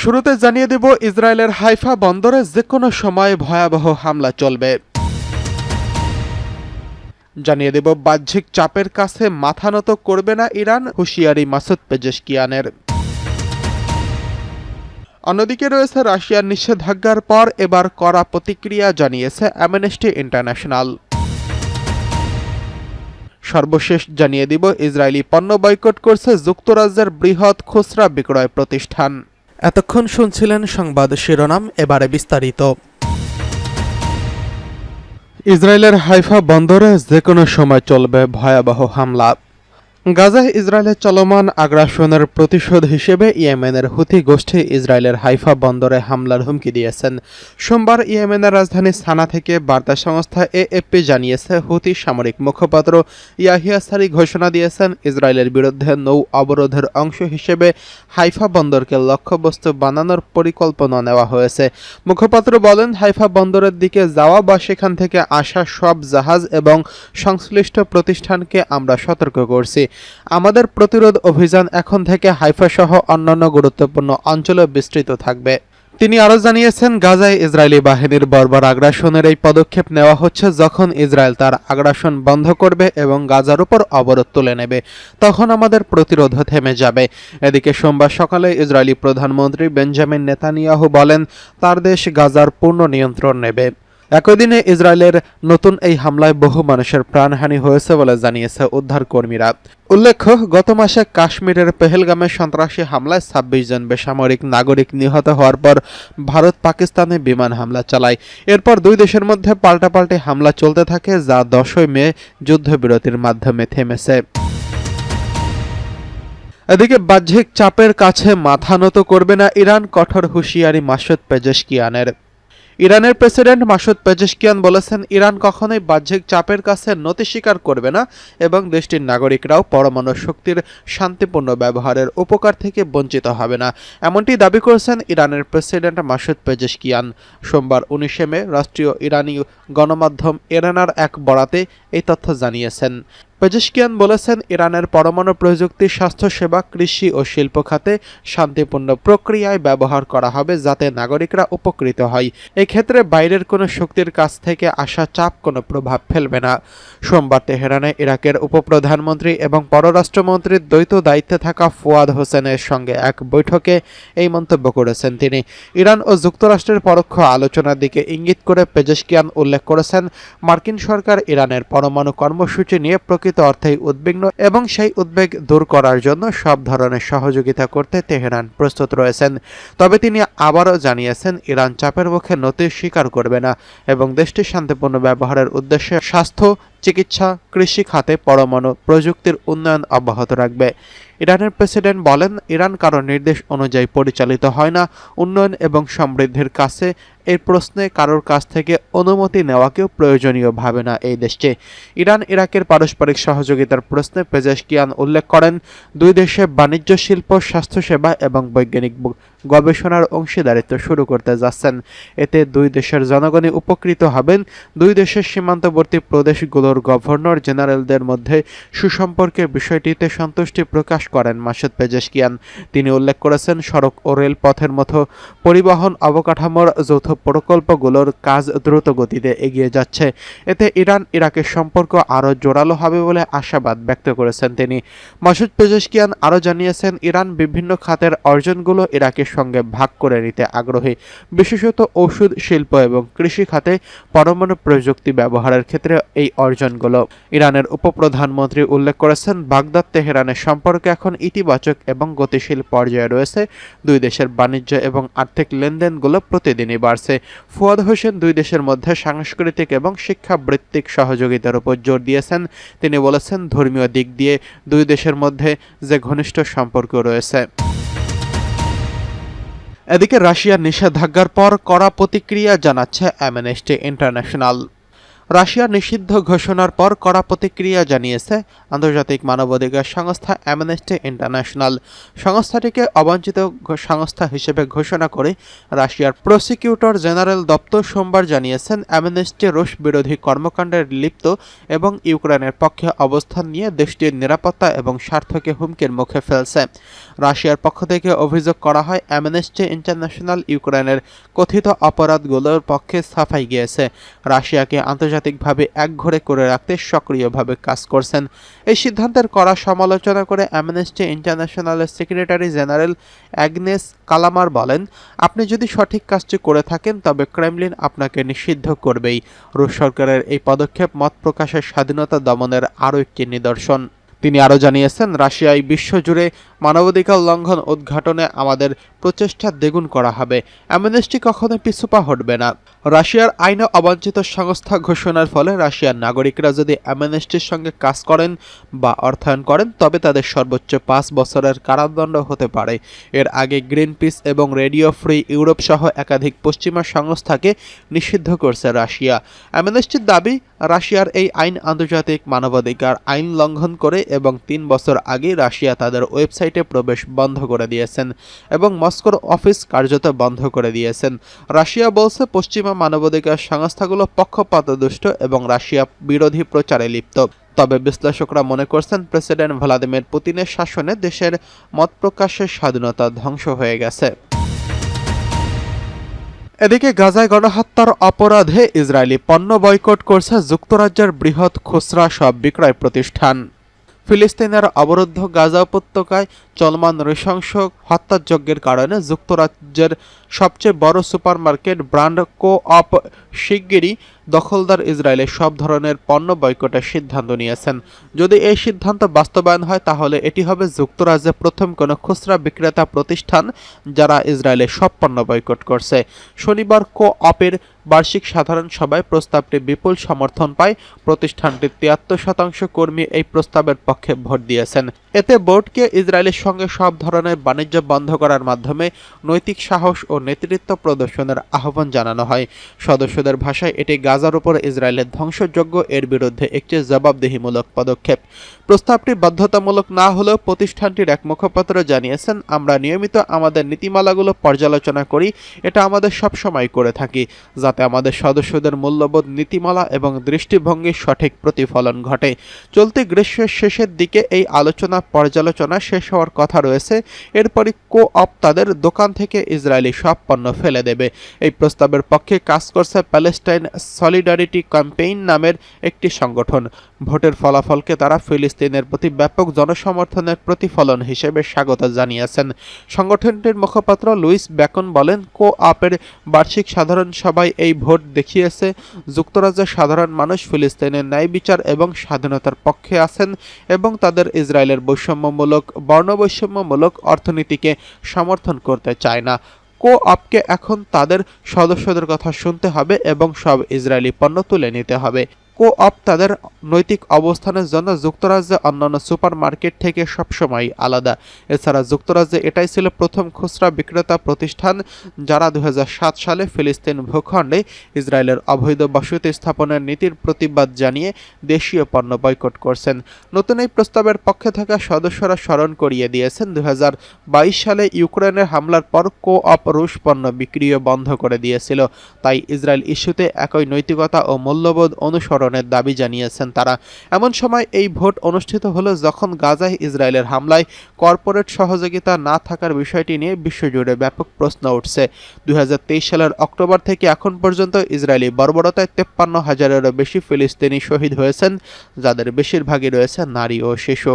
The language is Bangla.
শুরুতে জানিয়ে দেব, ইসরায়েলের হাইফা বন্দরে যে কোনো সময় ভয়াবহ হামলা চলবে। জানিয়ে দেব, বাহ্যিক চাপের কাছে মাথা নত করবে না ইরান, হুঁশিয়ারি মাসুদ পেজেশকিয়ানের। অন্যদিকে রয়েছে রাশিয়ার নিষেধাজ্ঞার পর এবার কড়া প্রতিক্রিয়া জানিয়েছে অ্যামনেস্টি ইন্টারন্যাশনাল। সর্বশেষ জানিয়ে দিব, ইসরায়েলি পণ্য বয়কট করছে যুক্তরাজ্যের বৃহৎ খুচরা বিক্রয় প্রতিষ্ঠান। এতক্ষণ শুনছিলেন সংবাদ শিরোনাম, এবারে বিস্তারিত। ইসরায়েলের হাইফা বন্দরে যে কোনো সময় চলবে ভয়াবহ হামলা। গাজায় ইসরায়েলের চলমান আগ্রাসনের প্রতিশোধ হিসেবে ইয়েমেনের হুথি গোষ্ঠী ইসরায়েলের হাইফা বন্দরে হামলার হুমকি দিয়েছেন। সোমবার ইয়েমেনের রাজধানী সানা থেকে বার্তা সংস্থা এএফপি জানিয়েছে, হুথি সামরিক মুখপাত্র ইয়াহিয়া সারি ঘোষণা দিয়েছেন, ইসরায়েলের বিরুদ্ধে নৌ অবরোধের অংশ হিসেবে হাইফা বন্দরকে লক্ষ্যবস্তু বানানোর পরিকল্পনা নেওয়া হয়েছে। মুখপাত্র বলেন, হাইফা বন্দরের দিকে যাওয়া বা সেখান থেকে আসা সব জাহাজ এবং সংশ্লিষ্ট প্রতিষ্ঠানকে আমরা সতর্ক করছি। আমাদের প্রতিরোধ অভিযান এখন থেকে হাইফা সহ অন্যান্য গুরুত্বপূর্ণ অঞ্চলে বিস্তৃত থাকবে। তিনি আরও জানিয়েছেন, গাজায় ইসরায়েলি বাহিনীর বর্বর আগ্রাসনের এই পদক্ষেপ নেওয়া হচ্ছে যখন ইসরায়েল তার আগ্রাসন বন্ধ করবে এবং গাজার উপর অবরোধ তুলে নেবে। তখন আমাদের প্রতিরোধ থেমে যাবে। এদিকে সোমবার সকালে ইসরায়েলি প্রধানমন্ত্রী বেঞ্জামিন নেতানিয়াহু বলেন, তার দেশ গাজার পূর্ণ নিয়ন্ত্রণ নেবে। একই দিনে ইসরায়েলের নতুন এই হামলায় বহু মানুষের প্রাণহানি হয়েছে বলে জানিয়েছে উদ্ধার কর্মীরা উল্লেখ্য, গত মাসে কাশ্মীরের পেহেলগামে সন্ত্রাসী হামলায় ছাব্বিশ জন বেসামরিক নাগরিক নিহত হওয়ার পর ভারত পাকিস্তানে বিমান হামলা চালায়। এরপর দুই দেশের মধ্যে পাল্টাপাল্টি হামলা চলতে থাকে, যা দশই মে যুদ্ধবিরতির মাধ্যমে থেমেছে। এদিকে বাহ্যিক চাপের কাছে মাথা নত করবে না ইরান, কঠোর হুঁশিয়ারি মাসুদ পেজেশকিয়ানের। ইরানের প্রেসিডেন্ট মাসুদ পেজেশকিয়ান বলেছেন, ইরান কখনোই বাহ্যিক চাপের কাছে নতি স্বীকার করবে না এবং দেশটির নাগরিকরাও পরমাণু শক্তির শান্তিপূর্ণ ব্যবহারের উপকার থেকে বঞ্চিত হবে না। এমনটি দাবি করেছেন ইরানের প্রেসিডেন্ট মাসুদ পেজেশকিয়ান। সোমবার উনিশে মে রাষ্ট্রীয় ইরানি গণমাধ্যম এরানার এক বরাতে এই তথ্য জানিয়েছেন। পেজেশকিয়ান বলেছেন, ইরানের পরমাণু প্রযুক্তি, স্বাস্থ্যসেবা, কৃষি ও শিল্প খাতে শান্তিপূর্ণ প্রক্রিয়ায় ব্যবহার করা হবে যাতে নাগরিকরা উপকৃত হয়। এক্ষেত্রে বাইরের কোনো শক্তির কাছ থেকে আসা চাপ কোনো প্রভাব ফেলবে না। সোমবার তেহরানে ইরাকের উপপ্রধানমন্ত্রী এবং পররাষ্ট্রমন্ত্রীর দ্বৈত দায়িত্বে থাকা ফুয়াদ হোসেনের সঙ্গে এক বৈঠকে এই মন্তব্য করেছেন তিনি। ইরান ও যুক্তরাষ্ট্রের পরোক্ষ আলোচনার দিকে ইঙ্গিত করে পেজেশকিয়ান উল্লেখ করেছেন, মার্কিন সরকার ইরানের পরমাণু কর্মসূচি নিয়ে প্রকৃত অর্থেই উদ্বিগ্ন এবং সেই উদ্বেগ দূর করার জন্য সব ধরনের সহযোগিতা করতে তেহরান প্রস্তুত রয়েছেন। তবে তিনি আবারও জানিয়েছেন, ইরান চাপের মুখে নতি স্বীকার করবে না এবং দেশটির শান্তিপূর্ণ ব্যবহারের উদ্দেশ্যে স্বাস্থ্য চিকিৎসা, কৃষি খাতে পরমাণু প্রযুক্তির উন্নয়ন অব্যাহত রাখবে। ইরানের প্রেসিডেন্ট বলেন, ইরান কারও নির্দেশ অনুযায়ী পরিচালিত হয় না। উন্নয়ন এবং সমৃদ্ধির কাছে এই প্রশ্নে কারোর কাছ থেকে অনুমতি নেওয়াকেও প্রয়োজনীয় ভাবে না এই দেশটি। ইরান ইরাকের পারস্পরিক সহযোগিতার প্রশ্নে পেজেশকিয়ান উল্লেখ করেন, দুই দেশে বাণিজ্য, শিল্প, স্বাস্থ্যসেবা এবং বৈজ্ঞানিক গবেষণার অংশীদারিত্ব শুরু করতে যাচ্ছেন। এতে দুই দেশের জনগণই উপকৃত হবেন। দুই দেশের সীমান্তবর্তী প্রদেশগুলোর গভর্নর জেনারেলদের মধ্যে সুসম্পর্কের বিষয়টিতে সন্তুষ্টি প্রকাশ করেন মাসুদ পেজেশকিয়ান। তিনি উল্লেখ করেছেন, সড়ক ও রেলপথের মতো পরিবহন অবকাঠামোর যৌথ প্রকল্পগুলোর কাজ দ্রুত গতিতে এগিয়ে যাচ্ছে। এতে ইরান, ইরাকের সম্পর্ক আরও জোরালো হবে বলে আশাবাদ ব্যক্ত করেছেন তিনি। মাসুদ পেজেশকিয়ান আরও জানিয়েছেন, ইরান বিভিন্ন খাতের অর্জনগুলো ইরাকের সঙ্গে ভাগ করে নিতে আগ্রহী, বিশেষত ওষুধ, শিল্প এবং কৃষি খাতে পরমাণু প্রযুক্তি ব্যবহারের ক্ষেত্রে এই অর্জনগুলো। ইরানের উপপ্রধানমন্ত্রী উল্লেখ করেছেন, বাগদাদ, তেহরানের সম্পর্ক এখন ইতিবাচক এবং গতিশীল পর্যায়ে রয়েছে। দুই দেশের বাণিজ্য এবং আর্থিক লেনদেনগুলো প্রতিদিনই বাড়ছে। ফুয়াদ হোসেন দুই দেশের মধ্যে সাংস্কৃতিক এবং শিক্ষাবৃত্তিক সহযোগিতার উপর জোর দিয়েছেন। তিনি বলেছেন, ধর্মীয় দিক দিয়ে দুই দেশের মধ্যে যে ঘনিষ্ঠ সম্পর্ক রয়েছে। এদিকে রাশিয়ার নিষেধাজ্ঞার পর কড়া প্রতিক্রিয়া জানাচ্ছে অ্যামনেস্টি ইন্টারন্যাশনাল রাশিয়া নিষিদ্ধ ঘোষণার পর কড়া প্রতিক্রিয়া জানিয়েছে আন্তর্জাতিক মানবাধিকার সংস্থা অ্যামনেস্টি ইন্টারন্যাশনাল। সংস্থাটিকে অবাঞ্ছিত সংস্থা হিসেবে ঘোষণা করে রাশিয়ার প্রসিকিউটর জেনারেল দপ্তর সোমবার জানিয়েছেন অ্যামনেস্টি রুশ বিরোধী কর্মকাণ্ডের লিপ্ত এবং ইউক্রেনের পক্ষে অবস্থান নিয়ে দেশটির নিরাপত্তা এবং স্বার্থকে হুমকির মুখে ফেলছে। রাশিয়ার পক্ষ থেকে অভিযোগ করা হয় অ্যামনেস্টি ইন্টারন্যাশনাল ইউক্রেনের কথিত অপরাধগুলোর পক্ষে সাফাই গিয়েছে। রাশিয়াকে আন্তর্জাতিকভাবে একঘরে করে রাখতে সক্রিয়ভাবে কাজ করছেন। এই সিদ্ধান্তের কড়া সমালোচনা করে অ্যামনেস্টি ইন্টারন্যাশনালের সেক্রেটারি জেনারেল অ্যাগনেস কালামার বলেন, আপনি যদি সঠিক কাজটি করে থাকেন, তবে ক্রেমলিন আপনাকে নিষিদ্ধ করবেই। রুশ সরকারের এই পদক্ষেপ মত প্রকাশের স্বাধীনতা দমনের আরও একটি নিদর্শন। তিনি আরও জানিয়েছেন, রাশিয়ায় বিশ্বজুড়ে মানবাধিকার লঙ্ঘন উদ্ঘাটনে আমাদের প্রচেষ্টা দ্বিগুণ করা হবে। অ্যামনেস্টি কখনো পিছুপা হটবে না। রাশিয়ার আইনে অবাঞ্ছিত সংস্থা ঘোষণার ফলে রাশিয়ার নাগরিকরা যদি অ্যামনেস্টির সঙ্গে কাজ করেন বা অর্থায়ন করেন, তবে তাদের সর্বোচ্চ পাঁচ বছরের কারাদণ্ড হতে পারে। এর আগে গ্রিন পিস এবং রেডিও ফ্রি ইউরোপ সহ একাধিক পশ্চিমা সংস্থাকে নিষিদ্ধ করছে রাশিয়া। অ্যামনেস্টির দাবি, রাশিয়ার এই আইন আন্তর্জাতিক মানবাধিকার আইন লঙ্ঘন করে এবং তিন বছর আগে রাশিয়া তাদের ওয়েবসাইটে প্রবেশ বন্ধ করে দিয়েছেন এবং মস্কোর অফিস কার্যত বন্ধ করে দিয়েছেন। রাশিয়া বলছে পশ্চিমা মানবাধিকার সংস্থাগুলো পক্ষপাতদুষ্ট এবং রাশিয়া বিরোধী প্রচারে লিপ্ত। তবে বিশ্লেষকরা মনে করছেন প্রেসিডেন্ট ভ্লাদিমির পুতিনের শাসনে দেশের মত প্রকাশের স্বাধীনতা ধ্বংস হয়ে গেছে। এদিকে গাজায় গণহত্যার অপরাধে ইসরায়েলি পণ্য বয়কট করছে যুক্তরাজ্যের বৃহৎ খুচরা সব বিক্রয় প্রতিষ্ঠান। ফিলিস্তিনের অবরুদ্ধ গাজা উপত্যকায় চলমান নৃশংস হত্যাযজ্ঞের কারণে যুক্তরাজ্যের সবচেয়ে বড় সুপারমার্কেট ব্র্যান্ড কো অপ শিগগিরই দখলদার ইসরায়েলে সব ধরনের পণ্য বয়কটের সিদ্ধান্ত নিয়েছেন। যদি এই সিদ্ধান্ত বাস্তবায়ন হয়, তাহলে এটি হবে যুক্তরাজ্যের প্রথম কোনো খুচরা বিক্রেতা প্রতিষ্ঠান যারা ইসরায়েলে সব পণ্য বয়কট করছে। শনিবার কো অপের বার্ষিক সাধারণ সভায় প্রস্তাবটি বিপুল সমর্থন পায়। প্রতিষ্ঠানটির তিয়াত্তর শতাংশ কর্মী এই প্রস্তাবের পক্ষে ভোট দিয়েছেন। এতে বোর্ডকে ইসরায়েলের সঙ্গে সব ধরনের বাণিজ্য বন্ধ করার মাধ্যমে নৈতিক সাহস ও নেতৃত্ব প্রদর্শনের আহ্বান জানানো হয়। সদস্যদের ভাষায় এটি গাজার উপর ইসরায়েলের ধ্বংসযোগ্য এর বিরুদ্ধে একটি জবাবদিহিমূলক পদক্ষেপ। প্রস্তাবটি বাধ্যতামূলক না হলেও প্রতিষ্ঠানটির এক মুখপাত্র জানিয়েছেন, আমরা নিয়মিত আমাদের নীতিমালাগুলো পর্যালোচনা করি। এটা আমাদের সবসময় করে থাকি, যাতে আমাদের সদস্যদের মূল্যবোধ, নীতিমালা এবং দৃষ্টিভঙ্গির সঠিক প্রতিফলন ঘটে। চলতি গ্রীষ্মের শেষের দিকে এই আলোচনা, পর্যালোচনা শেষ হওয়ার কথা রয়েছে। এরপরই কো অপ তাদের দোকান থেকে ইসরায়েলি সব পণ্য ফেলে দেবে। এই প্রস্তাবের পক্ষে কাজ করছে প্যালেস্টাইন সলিডারিটি ক্যাম্পেইন নামের একটি সংগঠন। ভোটের ফলাফলকে তারা ফিলিস্তিনের প্রতি ব্যাপক জনসমর্থনের প্রতিফলন হিসেবে স্বাগত জানিয়েছেন। সংগঠনটির মুখপাত্র লুইস ব্যাকন বলেন কো আপের বার্ষিক সাধারণ সভায় এই ভোট দেখিয়েছে যুক্তরাজ্যের সাধারণ মানুষ, ফিলিস্তিনের ন্যায় বিচার এবং স্বাধীনতার পক্ষে আছেন এবং তাদের ইসরায়েলের বৈষম্যমূলক, বর্ণবৈষম্যমূলক অর্থনীতিকে সমর্থন করতে চায় না। কো আপকে এখন তাদের সদস্যদের কথা শুনতে হবে এবং সব ইসরায়েলি পণ্য তুলে নিতে হবে। কো অপ তাদের নৈতিক অবস্থানের জন্য যুক্তরাজ্যে অন্যান্য সুপার মার্কেট থেকে সবসময় আলাদা। এছাড়া যুক্তরাজ্যে এটাই ছিল প্রথম খুচরা বিক্রেতা প্রতিষ্ঠান যারা দু হাজার সাত সালে ফিলিস্তিন ভূখণ্ডে ইসরায়েলের অবৈধ বসতি স্থাপনের নীতির প্রতিবাদ জানিয়ে দেশীয় পণ্য বয়কট করছেন। নতুন এই প্রস্তাবের পক্ষে থাকা সদস্যরা স্মরণ করিয়ে দিয়েছেন দু হাজার বাইশ সালে ইউক্রেনের হামলার পর কো অপ রুশ পণ্য বিক্রিও বন্ধ করে দিয়েছিল। তাই ইসরায়েল ইস্যুতে একই নৈতিকতা ও মূল্যবোধ অনুসরণের দাবি জানিয়েছেন তারা। এমন সময় এই ভোট অনুষ্ঠিত হলো যখন গাজায় ইসরায়েলের হামলায় কর্পোরেট সহযোগিতা না থাকার বিষয়টি নিয়ে বিশ্বজুড়ে ব্যাপক প্রশ্ন উঠছে। দুই হাজার তেইশ সালের অক্টোবর থেকে এখন পর্যন্ত ইসরায়েলি বর্বরতায় তেপ্পান্ন হাজারেরও বেশি ফিলিস্তিনি শহীদ হয়েছেন, যাদের বেশিরভাগই রয়েছে নারী ও শিশু।